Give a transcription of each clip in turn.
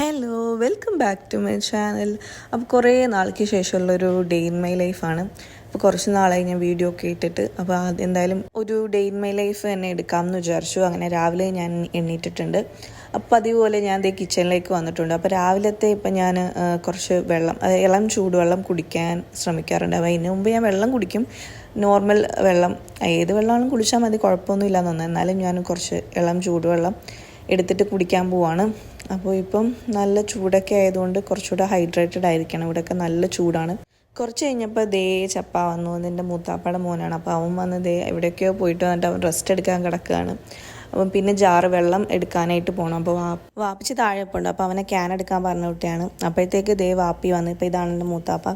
Hello welcome back to my channel അപ്പോൾ കുറേ നാൾക്ക് ശേഷമുള്ളൊരു ഡേ ഇൻ മൈ ലൈഫാണ് അപ്പോൾ കുറച്ച് നാളായി ഞാൻ വീഡിയോ ഒക്കെ ഇട്ടിട്ട്. അപ്പോൾ എന്തായാലും ഒരു ഡേ ഇൻ മൈ ലൈഫ് തന്നെ എടുക്കാമെന്ന് വിചാരിച്ചു. അങ്ങനെ രാവിലെ ഞാൻ എണ്ണീറ്റിട്ടുണ്ട്. അപ്പോൾ അതുപോലെ ഞാൻ ദേ കിച്ചണിലേക്ക് വന്നിട്ടുണ്ട്. അപ്പോൾ രാവിലത്തെ ഇപ്പം ഞാൻ കുറച്ച് വെള്ളം ഇളം ചൂടുവെള്ളം കുടിക്കാൻ ശ്രമിക്കാറുണ്ട്. അപ്പോൾ അതിന് മുമ്പ് ഞാൻ വെള്ളം കുടിക്കും. നോർമൽ വെള്ളം ഏത് വെള്ളമാണെങ്കിലും കുടിച്ചാൽ മതി കുഴപ്പമൊന്നുമില്ല എന്ന് എന്നാലും ഞാൻ കുറച്ച് ഇളം ചൂടുവെള്ളം എടുത്തിട്ട് കുടിക്കാൻ പോവാണ്. അപ്പോൾ ഇപ്പം നല്ല ചൂടൊക്കെ ആയതുകൊണ്ട് കുറച്ചുകൂടെ ഹൈഡ്രേറ്റഡ് ആയിരിക്കണം. ഇവിടെയൊക്കെ നല്ല ചൂടാണ്. കുറച്ച് കഴിഞ്ഞപ്പോൾ ദേ ചപ്പ വന്നു. എന്റെ മൂത്താപ്പയുടെ മോനാണ്. അപ്പോൾ അവൻ വന്ന് ദേ എവിടെയൊക്കെയോ പോയിട്ട് വന്നിട്ട് അവൻ റെസ്റ്റ് എടുക്കാൻ കിടക്കുകയാണ്. അപ്പം പിന്നെ ജാറ് വെള്ളം എടുക്കാനായിട്ട് പോകണം. അപ്പോൾ വാ വാപ്പിച്ച് താഴെ പോണ്ട് അപ്പോൾ അവനെ ക്യാൻ എടുക്കാൻ പറഞ്ഞ കുട്ടിയാണ്. അപ്പോഴത്തേക്ക് ദേ വാപ്പി വന്നു ഇപ്പോൾ ഇതാണ് എന്റെ മൂത്താപ്പ.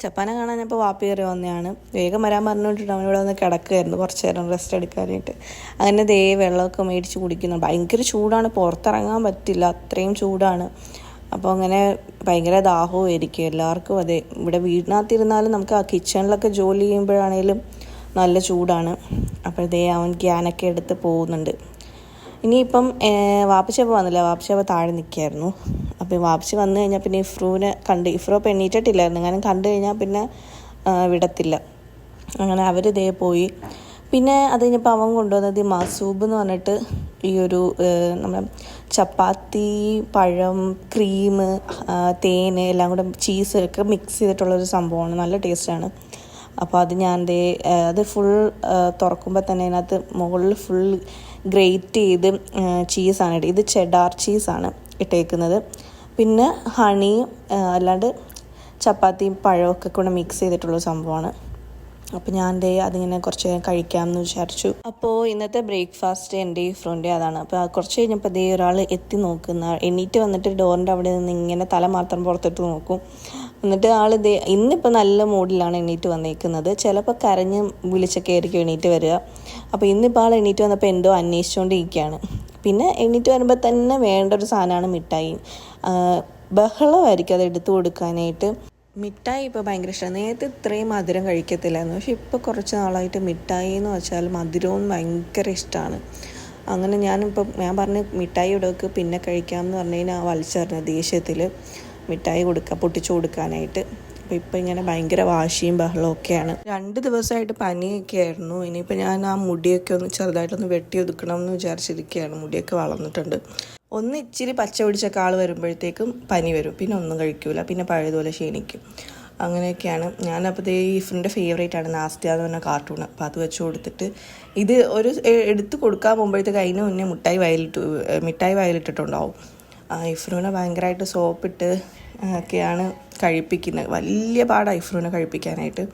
ചപ്പാനെ കാണാൻ ഇപ്പോൾ വാപ്പി കയറി വന്നതാണ്. വേഗം വരാൻ പറഞ്ഞുകൊണ്ടിട്ട് അവൻ ഇവിടെ വന്ന് കിടക്കുമായിരുന്നു കുറച്ച് നേരം റെസ്റ്റ് എടുക്കാനായിട്ട്. അങ്ങനെ ദേ വെള്ളമൊക്കെ മേടിച്ച് കുടിക്കുന്നു. ഭയങ്കര ചൂടാണ്. പുറത്തിറങ്ങാൻ പറ്റില്ല. അത്രയും ചൂടാണ്. അപ്പോൾ അങ്ങനെ ഭയങ്കര ദാഹവും ആയിരിക്കും എല്ലാവർക്കും അതെ. ഇവിടെ വീടിനകത്തിരുന്നാലും നമുക്ക് ആ കിച്ചണിലൊക്കെ ജോലി ചെയ്യുമ്പോഴാണേലും നല്ല ചൂടാണ്. അപ്പോൾ ദേ അവൻ ക്യാനൊക്കെ എടുത്ത് പോകുന്നുണ്ട്. ഇനിയിപ്പം വാപ്പച്ചപ്പോൾ വന്നില്ല. വാപ്പച്ചപ്പോൾ താഴെ നിൽക്കായിരുന്നു അപ്പോൾ വാപ്പച്ചി വന്നു കഴിഞ്ഞാൽ പിന്നെ ഇഫ്രൂവിനെ കണ്ട് ഇഫ്രോ പെണ്ണീറ്റിട്ടില്ലായിരുന്നു. അങ്ങനെ കണ്ടു കഴിഞ്ഞാൽ പിന്നെ വിടത്തില്ല. അങ്ങനെ അവർ ഇതേ പോയി. പിന്നെ അത് കഴിഞ്ഞപ്പോൾ അവൻ കൊണ്ടുവന്നത് ഈ മസൂബ് എന്ന് പറഞ്ഞിട്ട് ഈ ഒരു നമ്മുടെ ചപ്പാത്തി പഴം ക്രീം തേൻ എല്ലാം കൂടെ ചീസ് ഒക്കെ മിക്സ് ചെയ്തിട്ടുള്ളൊരു സംഭവമാണ്. നല്ല ടേസ്റ്റാണ് അപ്പോൾ അത് ഞാൻ ദേ അത് ഫുൾ തുറക്കുമ്പോൾ തന്നെ അതിനകത്ത് മുകളിൽ ഫുൾ ഗ്രേറ്റ് ചെയ്ത് ചീസാണ് ഇത് ചെഡാർ ചീസാണ് ഇട്ടേക്കുന്നത്. പിന്നെ ഹണി അല്ലാണ്ട് ചപ്പാത്തിയും പഴമൊക്കെ കൂടെ മിക്സ് ചെയ്തിട്ടുള്ള സംഭവമാണ്. അപ്പോൾ ഞാൻ ദേ അതിങ്ങനെ കുറച്ച് നേരം കഴിക്കാമെന്ന് വിചാരിച്ചു. അപ്പോൾ ഇന്നത്തെ ബ്രേക്ക്ഫാസ്റ്റ് എന്റെ ഫ്രണ്ട് അതാണ്. അപ്പോൾ കുറച്ച് കഴിഞ്ഞപ്പോൾ ദേ ഒരാൾ എത്തി നോക്കുന്ന. എണീറ്റ് വന്നിട്ട് ഡോറിന്റെ അവിടെ നിന്ന് ഇങ്ങനെ തല മാത്രം പുറത്തിട്ട് നോക്കും. എന്നിട്ട് ആൾ ദേ ഇന്നിപ്പോൾ നല്ല മൂഡിലാണ് എണീറ്റ് വന്നേക്കുന്നത്. ചിലപ്പോൾ കരഞ്ഞ് വിളിച്ചൊക്കെ ആയിരിക്കും എണീറ്റ് വരിക. അപ്പോൾ ഇന്നിപ്പോൾ ആൾ എണീറ്റ് വന്നപ്പോൾ എന്തോ അന്വേഷിച്ചുകൊണ്ടിരിക്കുകയാണ് പിന്നെ എണീറ്റ് വരുമ്പോൾ തന്നെ വേണ്ട ഒരു സാധനമാണ് മിഠായി ബഹളമായിരിക്കും അത് എടുത്തു കൊടുക്കാനായിട്ട്. മിഠായി ഇപ്പോൾ ഭയങ്കര ഇഷ്ടമാണ് നേരത്തെ ഇത്രയും മധുരം കഴിക്കത്തില്ലായിരുന്നു. പക്ഷെ ഇപ്പോൾ കുറച്ച് നാളായിട്ട് മിഠായി എന്ന് വെച്ചാൽ മധുരവും ഭയങ്കര ഇഷ്ടമാണ് അങ്ങനെ ഞാനിപ്പോൾ ഞാൻ പറഞ്ഞ് മിഠായി ഇടയ്ക്ക് പിന്നെ കഴിക്കാമെന്ന് പറഞ്ഞു കഴിഞ്ഞാൽ വലിച്ചെറിഞ്ഞ ദേഷ്യത്തിൽ മിഠായി കൊടുക്കുക പൊട്ടിച്ചു കൊടുക്കാനായിട്ട്. അപ്പോൾ ഇപ്പോൾ ഇങ്ങനെ ഭയങ്കര വാശിയും ബഹളവും ഒക്കെയാണ്. രണ്ട് ദിവസമായിട്ട് പനിയൊക്കെ ആയിരുന്നു. ഇനിയിപ്പോൾ ഞാൻ ആ മുടിയൊക്കെ ഒന്ന് ചെറുതായിട്ടൊന്ന് വെട്ടി ഒതുക്കണം എന്ന് വിചാരിച്ചിരിക്കുകയാണ്. മുടിയൊക്കെ വളർന്നിട്ടുണ്ട്. ഒന്ന് ഇച്ചിരി പച്ച പിടിച്ച കാൾ വരുമ്പോഴത്തേക്കും പനി വരും. പിന്നെ ഒന്നും കഴിക്കൂല. പിന്നെ പഴയതുപോലെ ക്ഷീണിക്കും. അങ്ങനെയൊക്കെയാണ്. ഞാനപ്പോൾ ഈഫിന്റെ ഫേവറേറ്റ് ആണ് നാസ്തി എന്ന് പറഞ്ഞ കാർട്ടൂൺ അപ്പോൾ അത് വെച്ച് കൊടുത്തിട്ട് ഇത് ഒരു എടുത്ത് കൊടുക്കാൻ പോകുമ്പോഴത്തേക്ക് അതിന് മുന്നേ മുട്ടായി വയലിട്ട് മിഠായി വയലിട്ടിട്ടുണ്ടാവും. ഇഫ്രൂനെ ഭയങ്കരമായിട്ട് സോപ്പിട്ട് ഒക്കെയാണ് കഴിപ്പിക്കുന്നത്. വലിയ പാടാണ് ഇഫ്രൂനെ കഴിപ്പിക്കാനായിട്ട്.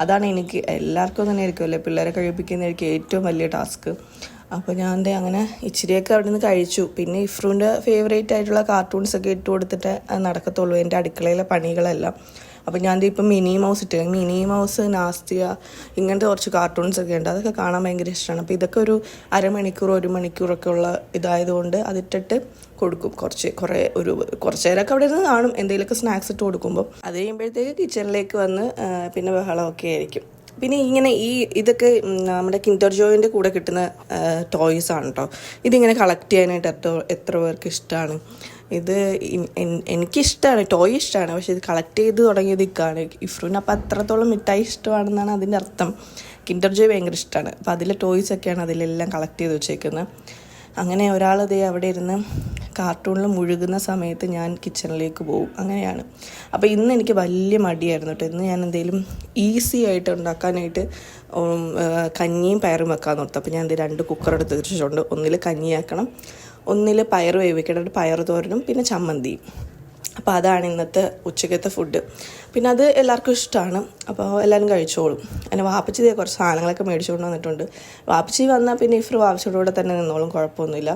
അതാണ് എനിക്ക് എല്ലാവർക്കും അങ്ങനെ ആയിരിക്കുമല്ലേ. പിള്ളേരെ കഴിപ്പിക്കുന്നതായിരിക്കും ഏറ്റവും വലിയ ടാസ്ക്. അപ്പോൾ ഞാൻ ദേ അങ്ങനെ ഇച്ചിരിയൊക്കെ അവിടെ നിന്ന് കഴിച്ചു. പിന്നെ ഇഫ്രൂന്റെ ഫേവറേറ്റ് ആയിട്ടുള്ള കാർട്ടൂൺസ് ഒക്കെ ഇട്ട് കൊടുത്തിട്ട് നടക്കത്തുള്ളൂ. എന്റെ അടുക്കളയിലെ പണികളെല്ലാം. അപ്പോൾ ഞാൻ ഇപ്പം മിനി മൗസ് ഇട്ട്. മിനി മൗസ് നാസ്തിയ ഇങ്ങനത്തെ കുറച്ച് കാർട്ടൂൺസ് ഒക്കെ ഉണ്ട്. അതൊക്കെ കാണാൻ ഭയങ്കര ഇഷ്ടമാണ് അപ്പോൾ ഇതൊക്കെ ഒരു അരമണിക്കൂർ ഒരു മണിക്കൂറൊക്കെ ഉള്ള ഇതായതുകൊണ്ട് അതിട്ടിട്ട് കൊടുക്കും. കുറച്ച് കുറേ ഒരു കുറച്ച് നേരമൊക്കെ അവിടെ ഇരുന്ന് കാണും. എന്തെങ്കിലുമൊക്കെ സ്നാക്സ് ഇട്ട് കൊടുക്കുമ്പോൾ അത് കഴിയുമ്പോഴത്തേക്ക് കിച്ചണിലേക്ക് വന്ന് പിന്നെ ബഹളമൊക്കെ ആയിരിക്കും. പിന്നെ ഇങ്ങനെ ഈ ഇതൊക്കെ നമ്മുടെ കിൻഡർ ജോയിന്റെ കൂടെ കിട്ടുന്ന ടോയ്സ് ആണ് കേട്ടോ ഇതിങ്ങനെ കളക്ട് ചെയ്യാനായിട്ട് എത്ര എത്ര പേർക്ക് ഇഷ്ടമാണ് ഇത് എനിക്കിഷ്ടമാണ് ടോയ് ഇഷ്ടമാണ് പക്ഷെ ഇത് കളക്ട് ചെയ്ത് തുടങ്ങിയത് ഇക്കാണ്. ഇഫ്രൂന് അപ്പം അത്രത്തോളം മിഠായി ഇഷ്ടമാണെന്നാണ് അതിന്റെ അർത്ഥം. കിൻഡർ ജോയ് ഭയങ്കര ഇഷ്ടമാണ് അപ്പോൾ അതിലെ ടോയ്സ് ഒക്കെയാണ് അതിലെല്ലാം കളക്ട് ചെയ്ത് വെച്ചേക്കുന്നത്. അങ്ങനെ ഒരാൾ അവിടെ ഇരുന്ന് കാർട്ടൂണിൽ മുഴുകുന്ന സമയത്ത് ഞാൻ കിച്ചണിലേക്ക് പോകും. അങ്ങനെയാണ്. അപ്പോൾ ഇന്ന് എനിക്ക് വലിയ മടിയായിരുന്നു കേട്ടോ. ഇന്ന് ഞാൻ എന്തെങ്കിലും ഈസി ആയിട്ട് ഉണ്ടാക്കാനായിട്ട് കഞ്ഞിയും പയറും വെക്കാൻ ഓർത്തു. അപ്പോൾ ഞാൻ എന്തെങ്കിലും രണ്ട് കുക്കർ എടുത്ത് വെച്ചിട്ടുണ്ട്. ഒന്നിൽ കഞ്ഞിയാക്കണം ഒന്നിൽ പയർ വേവിക്കണം പയർ തോരനും പിന്നെ ചമ്മന്തിയും അപ്പോൾ അതാണ് ഇന്നത്തെ ഉച്ചക്കത്തെ ഫുഡ് പിന്നെ അത് എല്ലാവർക്കും ഇഷ്ടമാണ്. അപ്പോൾ എല്ലാവരും കഴിച്ചോളും. അങ്ങനെ വാപ്പച്ചി കുറച്ച് സാധനങ്ങളൊക്കെ മേടിച്ചുകൊണ്ട് വന്നിട്ടുണ്ട്. വാപ്പച്ചി വന്നാൽ പിന്നെ ഇഫർ വാപ്പച്ചിയുടെ കൂടെ തന്നെ നിന്നോളും. കുഴപ്പമൊന്നുമില്ല.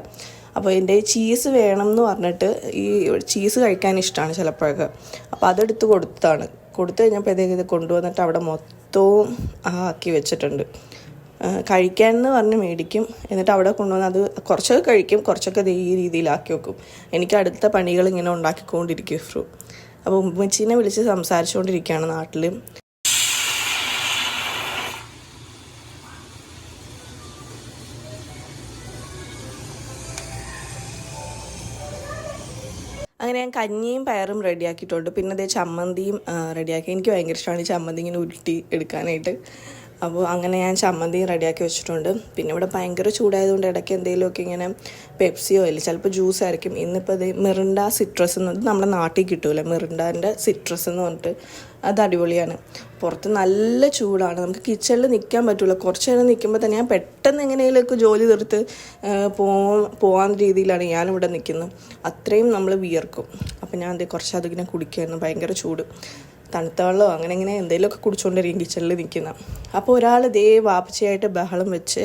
അപ്പോൾ എന്റെ ചീസ് വേണം എന്ന് പറഞ്ഞിട്ട് ഈ ചീസ് കഴിക്കാൻ ഇഷ്ടമാണ് ചിലപ്പോഴൊക്കെ. അപ്പോൾ അതെടുത്ത് കൊടുത്താണ്. കൊടുത്തു കഴിഞ്ഞപ്പോഴത്തേക്ക് ഇത് കൊണ്ടുവന്നിട്ട് അവിടെ മൊത്തവും ആക്കി വെച്ചിട്ടുണ്ട്. കഴിക്കാൻ എന്ന് പറഞ്ഞ് മേടിക്കും. എന്നിട്ട് അവിടെ കൊണ്ടുവന്ന് അത് കുറച്ചൊക്കെ കഴിക്കും കുറച്ചൊക്കെ ഈ രീതിയിലാക്കി വെക്കും. എനിക്ക് അടുത്ത പണികൾ ഇങ്ങനെ ഉണ്ടാക്കിക്കൊണ്ടിരിക്കും. ഫ്രൂ അപ്പോൾ ഉമ്മച്ചീനെ വിളിച്ച് സംസാരിച്ചുകൊണ്ടിരിക്കുകയാണ് നാട്ടിൽ അങ്ങനെ ഞാൻ കഞ്ഞിയും പയറും റെഡിയാക്കിയിട്ടുണ്ട്. പിന്നെ അതേ ചമ്മന്തിയും റെഡിയാക്കി. എനിക്ക് ഭയങ്കര ഇഷ്ടമാണ് ഈ ചമ്മന്തി ഇങ്ങനെ ഉരുട്ടി എടുക്കാനായിട്ട്. അപ്പോൾ അങ്ങനെ ഞാൻ ചമ്മന്തി റെഡിയാക്കി വെച്ചിട്ടുണ്ട്. പിന്നെ ഇവിടെ ഭയങ്കര ചൂടായതുകൊണ്ട് ഇടയ്ക്ക് എന്തെങ്കിലുമൊക്കെ ഇങ്ങനെ പെപ്സിയോ ഇല്ല ചിലപ്പോൾ ജ്യൂസ് ആയിരിക്കും. ഇന്നിപ്പോൾ ഇത് മിറിണ്ട സിട്രസ് എന്ന് പറഞ്ഞിട്ട് നമ്മുടെ നാട്ടിൽ കിട്ടൂല? മിറിണ്ടാന്റെ സിട്രസ് എന്ന് പറഞ്ഞിട്ട്. അത് അടിപൊളിയാണ്. പുറത്ത് നല്ല ചൂടാണ്. നമുക്ക് കിച്ചണിൽ നിൽക്കാൻ പറ്റില്ല കുറച്ച് നേരം നിൽക്കുമ്പോൾ തന്നെ ഞാൻ പെട്ടെന്ന് എങ്ങനെയൊക്കെ ജോലി തീർത്ത് പോകാൻ രീതിയിലാണ് ഞാനിവിടെ നിൽക്കുന്നത്. അത്രയും നമ്മൾ വിയർക്കും. അപ്പം ഞാൻ അതേ കുറച്ച് അതിങ്ങനെ കുടിക്കുമായിരുന്നു ഭയങ്കര ചൂട്. തണുത്ത വെള്ളമോ അങ്ങനെ ഇങ്ങനെ എന്തെങ്കിലുമൊക്കെ കുടിച്ചുകൊണ്ടിരിക്കും കിച്ചണിൽ നിൽക്കുന്ന. അപ്പോൾ ഒരാൾ ദേ വാപ്പച്ചിയായിട്ട് ബഹളം വെച്ച്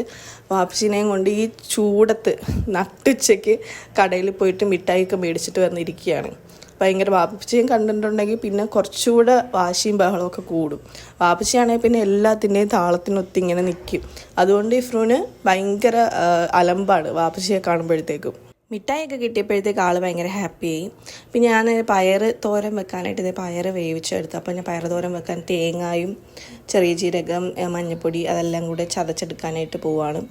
വാപ്പച്ചിനെയും കൊണ്ട് ഈ ചൂടത്ത് നട്ടുച്ചയ്ക്ക് കടയിൽ പോയിട്ട് മിഠായിയൊക്കെ മേടിച്ചിട്ട് വന്നിരിക്കുകയാണ്. ഭയങ്കര വാപ്പച്ചിയും കണ്ടിട്ടുണ്ടെങ്കിൽ പിന്നെ കുറച്ചുകൂടെ വാശിയും ഒക്കെ കൂടും. വാപ്പച്ചിയാണെങ്കിൽ പിന്നെ എല്ലാത്തിന്റെയും താളത്തിനൊത്തിങ്ങനെ നിൽക്കും. അതുകൊണ്ട് ഇഫ്രൂന് ഭയങ്കര അലമ്പാണ് വാപ്പച്ചിയെ കാണുമ്പോഴത്തേക്കും. മിഠായിയൊക്കെ കിട്ടിയപ്പോഴത്തേക്ക് ആൾ ഭയങ്കര ഹാപ്പിയായി പിന്നെ ഞാൻ പയർ തോരൻ വെക്കാനായിട്ട് ഇത് പയർ വേവിച്ചെടുത്തു. അപ്പോൾ ഞാൻ പയർ തോരൻ വെക്കാൻ തേങ്ങായും ചെറിയ ജീരകം മഞ്ഞൾപ്പൊടി അതെല്ലാം കൂടെ ചതച്ചെടുക്കാനായിട്ട് പോവാണ്.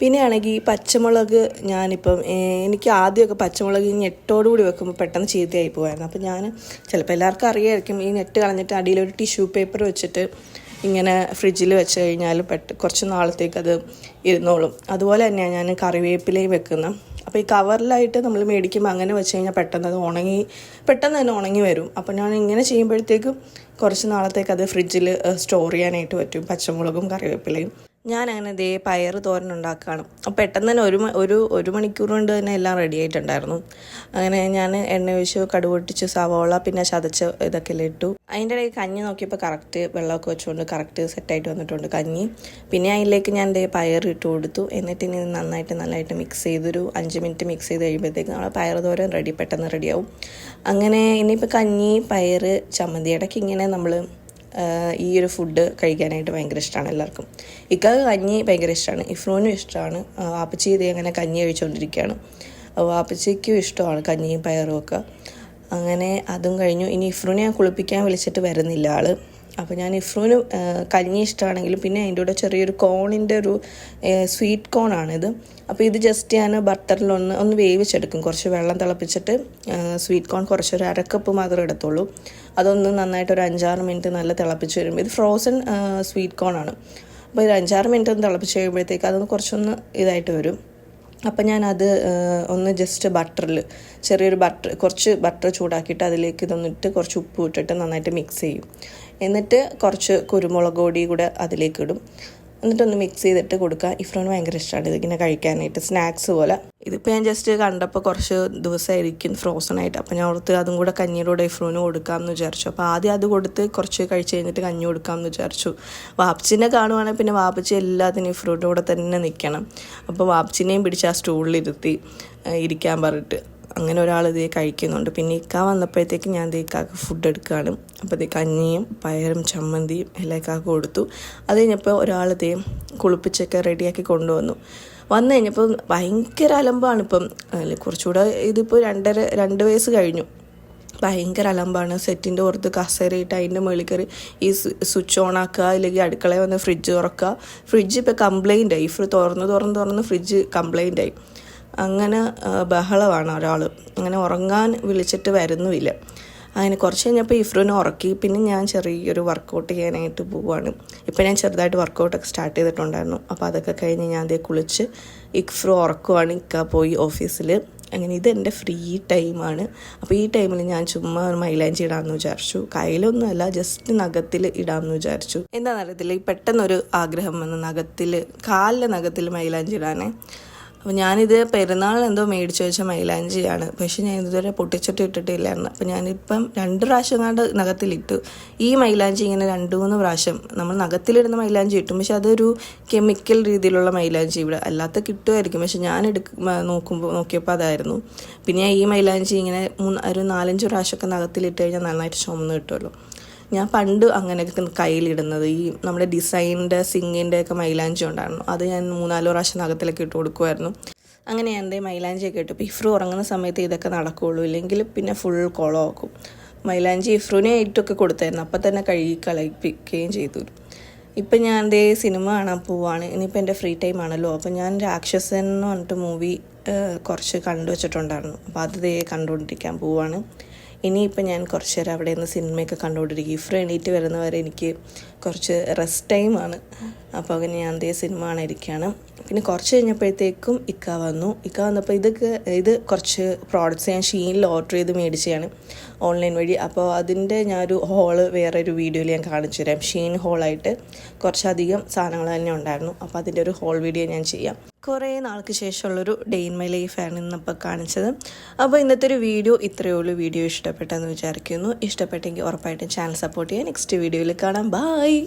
പിന്നെ ആണെങ്കിൽ പച്ചമുളക് ഞാനിപ്പം എനിക്ക് ആദ്യമൊക്കെ പച്ചമുളക് ഈ ഞെട്ടോടുകൂടി വെക്കുമ്പോൾ പെട്ടെന്ന് ചീത്തയായി പോകുമായിരുന്നു അപ്പോൾ ഞാൻ ചിലപ്പോൾ എല്ലാവർക്കും അറിയായിരിക്കും ഈ നെറ്റ് കളഞ്ഞിട്ട് അടിയിലൊരു ടിഷ്യൂ പേപ്പർ വെച്ചിട്ട് ഇങ്ങനെ ഫ്രിഡ്ജിൽ വെച്ച് കഴിഞ്ഞാൽ പെട്ട കുറച്ച് നാളത്തേക്ക് അത് ഇരുന്നോളും. അതുപോലെ തന്നെയാണ് ഞാൻ കറിവേപ്പിലയും വെക്കുന്നത് അപ്പോൾ ഈ കവറിലായിട്ട് നമ്മൾ മേടിക്കുമ്പോൾ അങ്ങനെ വെച്ച് കഴിഞ്ഞാൽ പെട്ടെന്ന് അത് ഉണങ്ങി പെട്ടെന്ന് തന്നെ ഉണങ്ങി വരും. അപ്പോൾ ഞാൻ ഇങ്ങനെ ചെയ്യുമ്പോഴത്തേക്കും കുറച്ച് നാളത്തേക്ക് അത് ഫ്രിഡ്ജിൽ സ്റ്റോർ ചെയ്യാനായിട്ട് പറ്റും. പച്ചമുളകും കറിവേപ്പിലയും. ഞാൻ അങ്ങനെ ദേ പയർ തോരൻ ഉണ്ടാക്കുകയാണ്. അപ്പോൾ പെട്ടെന്ന് തന്നെ ഒരു ഒരു ഒരു മണിക്കൂർ കൊണ്ട് തന്നെ എല്ലാം റെഡി ആയിട്ടുണ്ടായിരുന്നു. അങ്ങനെ ഞാൻ എണ്ണ ഒഴിച്ച് കടുക് പൊട്ടിച്ച് സവോള പിന്നെ ചതച്ച് ഇതൊക്കെ ഇട്ടു. അതിന്റെ ഇടയിൽ കഞ്ഞി നോക്കിയപ്പോൾ കറക്റ്റ് വെള്ളമൊക്കെ വെച്ചുകൊണ്ട് കറക്റ്റ് സെറ്റായിട്ട് വന്നിട്ടുണ്ട് കഞ്ഞി. പിന്നെ അതിലേക്ക് ഞാൻ ദേ പയർ ഇട്ട് കൊടുത്തു. എന്നിട്ട് ഇനി നന്നായിട്ട് നന്നായിട്ട് മിക്സ് ചെയ്തൊരു അഞ്ച് മിനിറ്റ് മിക്സ് ചെയ്ത് കഴിയുമ്പോഴത്തേക്ക് നമ്മളെ പയർ തോരൻ റെഡി പെട്ടെന്ന് റെഡിയാവും അങ്ങനെ ഇനിയിപ്പോൾ കഞ്ഞി പയർ ചമ്മന്തി ഇടയ്ക്ക് ഇങ്ങനെ നമ്മൾ ഈ ഒരു ഫുഡ് കഴിക്കാനായിട്ട് ഭയങ്കര ഇഷ്ടമാണ് എല്ലാവർക്കും. ഇക്കാക്ക് കഞ്ഞി ഭയങ്കര ഇഷ്ടമാണ് ഇഫ്രോനും ഇഷ്ടമാണ് വാപ്പച്ചി ഇത് അങ്ങനെ കഞ്ഞി കഴിച്ചുകൊണ്ടിരിക്കുകയാണ് അപ്പോൾ വാപ്പച്ചിക്കും ഇഷ്ടമാണ് കഞ്ഞിയും പയറും ഒക്കെ. അങ്ങനെ അതും കഴിഞ്ഞു. ഇനി ഇഫ്രൂനെ ഞാൻ കുളിപ്പിക്കാൻ വിളിച്ചിട്ട് വരുന്നില്ല ആൾ. അപ്പോൾ ഞാൻ ഇഫ്രോന് കരിഞ്ഞ ഇഷ്ടമാണെങ്കിലും പിന്നെ അതിന്റെ കൂടെ ചെറിയൊരു കോണിന്റെ ഒരു സ്വീറ്റ് കോണാണിത്. അപ്പോൾ ഇത് ജസ്റ്റ് ഞാൻ ബട്ടറിലൊന്ന് ഒന്ന് വേവിച്ചെടുക്കും. കുറച്ച് വെള്ളം തിളപ്പിച്ചിട്ട് സ്വീറ്റ് കോൺ കുറച്ചൊരു അരക്കപ്പ് മാത്രമേ എടുത്തുള്ളൂ അതൊന്ന് നന്നായിട്ട് ഒരു അഞ്ചാറ് മിനിറ്റ് നല്ല തിളപ്പിച്ച് വരുമ്പോൾ ഇത് ഫ്രോസൺ സ്വീറ്റ് കോൺ ആണ് അപ്പോൾ ഇത് അഞ്ചാറ് മിനിറ്റ് ഒന്ന് തിളപ്പിച്ച് കഴിയുമ്പോഴത്തേക്ക് അതൊന്ന് കുറച്ചൊന്ന് ഇതായിട്ട് വരും. അപ്പം ഞാനത് ഒന്ന് ജസ്റ്റ് ബട്ടറിൽ ചെറിയൊരു ബട്ടർ കുറച്ച് ബട്ടർ ചൂടാക്കിയിട്ട് അതിലേക്ക് ഇതൊന്നിട്ട് കുറച്ച് ഉപ്പ് ഇട്ടിട്ട് നന്നായിട്ട് മിക്സ് ചെയ്യും. എന്നിട്ട് കുറച്ച് കുരുമുളക് പൊടി കൂടെ അതിലേക്ക് ഇടും. എന്നിട്ടൊന്ന് മിക്സ് ചെയ്തിട്ട് കൊടുക്കുക ഇഫ്രോന് ഭയങ്കര ഇഷ്ടമാണ് ഇതിങ്ങനെ കഴിക്കാനായിട്ട് സ്നാക്സ് പോലെ. ഇതിപ്പോൾ ഞാൻ ജസ്റ്റ് കണ്ടപ്പോൾ കുറച്ച് ദിവസമായിരിക്കും ഫ്രോസൺ ആയിട്ട്. അപ്പോൾ ഞാൻ ഓർത്ത് അതും കൂടെ കഞ്ഞിയുടെ കൂടെ ഇഫ്രോന് കൊടുക്കാമെന്ന് വിചാരിച്ചു. അപ്പോൾ ആദ്യം അത് കൊടുത്ത് കുറച്ച് കഴിച്ച് കഴിഞ്ഞിട്ട് കഞ്ഞി കൊടുക്കാമെന്ന് വിചാരിച്ചു. വാപ്പച്ചിനെ കാണുവാണെങ്കിൽ പിന്നെ വാപ്പച്ചി എല്ലാത്തിനും ഇഫ്രോന്റെ കൂടെ തന്നെ നിൽക്കണം അപ്പോൾ വാപ്പച്ചിനെയും പിടിച്ച് ആ സ്റ്റൂളിലിരുത്തി ഇരിക്കാൻ പറഞ്ഞിട്ട്. അങ്ങനെ ഒരാൾ ഇത് കഴിക്കുന്നുണ്ട്. പിന്നെ ഇക്ക വന്നപ്പോഴത്തേക്ക് ഞാൻ ദേ ഇക്കാക്ക് ഫുഡ് എടുക്കുകയാണ് അപ്പോൾ ദേ കഞ്ഞിയും പയറും ചമ്മന്തിയും എല്ലാം ഇക്കാക്ക് കൊടുത്തു. അത് കഴിഞ്ഞപ്പോൾ ഒരാൾ ഇത് കുളിപ്പിച്ചൊക്കെ റെഡിയാക്കി കൊണ്ടുവന്നു. വന്നു കഴിഞ്ഞപ്പോൾ ഭയങ്കര അലമ്പാണ് ഇപ്പം. അല്ലെ കുറച്ചുകൂടെ ഇതിപ്പോൾ രണ്ടര രണ്ട് വയസ്സ് കഴിഞ്ഞു. ഭയങ്കര അലമ്പാണ്. സെറ്റിന്റെ പുറത്ത് കസേരയിട്ട് അതിന്റെ മുകളിൽ കയറി ഈ സ്വിച്ച് ഓൺ ആക്കുക അല്ലെങ്കിൽ അടുക്കളയിൽ വന്ന് ഫ്രിഡ്ജ് തുറക്കുക. ഫ്രിഡ്ജ് ഇപ്പോൾ കംപ്ലൈന്റ് ആയി. തുറന്ന് തുറന്ന് തുറന്ന് ഫ്രിഡ്ജ് കംപ്ലൈന്റ് ആയി. അങ്ങനെ ബഹളമാണ് ഒരാൾ അങ്ങനെ ഉറങ്ങാൻ വിളിച്ചിട്ട് വരുന്നുമില്ല. അങ്ങനെ കുറച്ച് കഴിഞ്ഞപ്പോൾ ഇഫ്രുവിനെ ഉറക്കി. പിന്നെ ഞാൻ ചെറിയൊരു വർക്കൗട്ട് ചെയ്യാനായിട്ട് പോവുകയാണ് ഇപ്പം ഞാൻ ചെറുതായിട്ട് വർക്കൗട്ടൊക്കെ സ്റ്റാർട്ട് ചെയ്തിട്ടുണ്ടായിരുന്നു. അപ്പോൾ അതൊക്കെ കഴിഞ്ഞ് ഞാൻ അതേ കുളിച്ച് ഇഫ്രു ഉറക്കുവാണ്. ഇക്ക പോയി ഓഫീസിൽ അങ്ങനെ ഇതെന്റെ ഫ്രീ ടൈമാണ് അപ്പോൾ ഈ ടൈമിൽ ഞാൻ ചുമ്മാ മൈലാഞ്ചി ഇടാമെന്ന് വിചാരിച്ചു. കയ്യിലൊന്നുമല്ല ജസ്റ്റ് നഖത്തിൽ ഇടാമെന്ന് വിചാരിച്ചു. എന്താണെന്നറിയത്തില്ല ഈ പെട്ടെന്നൊരു ആഗ്രഹം വന്ന് നഖത്തിൽ കാലിലെ നഖത്തിൽ മൈലാഞ്ചി ഇടാനേ. അപ്പോൾ ഞാനിത് പെരുന്നാൾ എന്തോ മേടിച്ചു വെച്ച മൈലാഞ്ചിയാണ്. പക്ഷേ ഞാൻ ഇതുവരെ പൊട്ടിച്ചിട്ട് ഇട്ടിട്ടില്ലായിരുന്നു. അപ്പോൾ ഞാനിപ്പം രണ്ട് പ്രാവശ്യം കണ്ട് നഖത്തിലിട്ടു. ഈ മൈലാഞ്ചി ഇങ്ങനെ രണ്ട് മൂന്ന് പ്രാവശ്യം നമ്മൾ നഖത്തിലിടുന്ന മൈലാഞ്ചി കിട്ടും. പക്ഷെ അതൊരു കെമിക്കൽ രീതിയിലുള്ള മൈലാഞ്ചി ഇവിടെ അല്ലാത്ത കിട്ടുമായിരിക്കും. പക്ഷെ ഞാൻ എടുക്ക നോക്കുമ്പോൾ നോക്കിയപ്പോൾ അതായിരുന്നു. പിന്നെ ഈ മൈലാഞ്ചി ഇങ്ങനെ മൂന്ന് ഒരു നാലഞ്ച് പ്രാവശ്യമൊക്കെ നഖത്തിലിട്ട് കഴിഞ്ഞാൽ നന്നായിട്ട് ചുമന്ന് കിട്ടുമല്ലോ. ഞാൻ പണ്ട് അങ്ങനെയൊക്കെ കയ്യിലിടുന്നത്. ഈ നമ്മുടെ ഡിസൈനിന്റെ സിങ്ങിന്റെ ഒക്കെ മൈലാഞ്ചി ഉണ്ടായിരുന്നു അത് ഞാൻ മൂന്നാൽ പ്രാവശ്യം നഖത്തിലൊക്കെ ഇട്ട് കൊടുക്കുമായിരുന്നു അങ്ങനെ എന്റെ മൈലാഞ്ചിയൊക്കെ ഇട്ടു. ഇപ്പോൾ ഇഫ്രു ഉറങ്ങുന്ന സമയത്ത് ഇതൊക്കെ നടക്കുകയുള്ളൂ ഇല്ലെങ്കിൽ പിന്നെ ഫുൾ കുളമാക്കും. മൈലാഞ്ചി ഇഫ്രുവിനെ ഇട്ടൊക്കെ കൊടുത്തായിരുന്നു. അപ്പം തന്നെ കഴുകി കളയിപ്പിക്കുകയും ചെയ്തു. ഇപ്പം ഞാൻ ദേ സിനിമ കാണാൻ പോവാണ്. ഇനിയിപ്പോൾ എന്റെ ഫ്രീ ടൈം ആണല്ലോ. അപ്പം ഞാൻ രാക്ഷസൻ എന്ന് പറഞ്ഞിട്ട് മൂവി കുറച്ച് കണ്ടു വെച്ചിട്ടുണ്ടായിരുന്നു അപ്പോൾ അത് കണ്ടുകൊണ്ടിരിക്കാൻ പോവാണ്. ഇനിയിപ്പോൾ ഞാൻ കുറച്ച് നേരം അവിടെ നിന്ന് സിനിമയൊക്കെ കണ്ടുകൊണ്ടിരിക്കും. ഇഫ്ര എണീറ്റ് വരുന്നവരെ എനിക്ക് കുറച്ച് റെസ്റ്റ് ടൈമാണ് അപ്പോൾ അങ്ങനെ ഞാൻ അതേ സിനിമ കാണാനിരിക്കുകയാണ്. പിന്നെ കുറച്ച് കഴിഞ്ഞപ്പോഴത്തേക്കും ഇക്ക വന്നു. ഇക്ക വന്നപ്പോൾ ഇതൊക്കെ ഇത് കുറച്ച് പ്രോഡക്റ്റ്സ് ഞാൻ ഷീനിൽ ഓർഡർ ചെയ്ത് മേടിച്ചതാണ് ഓൺലൈൻ വഴി. അപ്പോൾ അതിന്റെ ഞാനൊരു ഹോൾ ഒരു വീഡിയോയിൽ ഞാൻ കാണിച്ചു തരാം. ഷീൻ ഹോളായിട്ട് കുറച്ചധികം സാധനങ്ങൾ തന്നെ ഉണ്ടായിരുന്നു. അപ്പോൾ അതിന്റെ ഒരു ഹോൾ വീഡിയോ ഞാൻ ചെയ്യാം. കുറേ നാൾക്ക് ശേഷമുള്ളൊരു ഡേ ഇൻ മൈ ലൈഫാണ് ഇന്നിപ്പോൾ കാണിച്ചത്. അപ്പോൾ ഇന്നത്തെ ഒരു വീഡിയോ ഇത്രയേ ഉള്ളൂ. വീഡിയോ ഇഷ്ടപ്പെട്ടെന്ന് വിചാരിക്കുന്നു. ഇഷ്ടപ്പെട്ടെങ്കിൽ ഉറപ്പായിട്ടും ചാനൽ സപ്പോർട്ട് ചെയ്യാം നെക്സ്റ്റ് വീഡിയോയിൽ കാണാം. ബായ്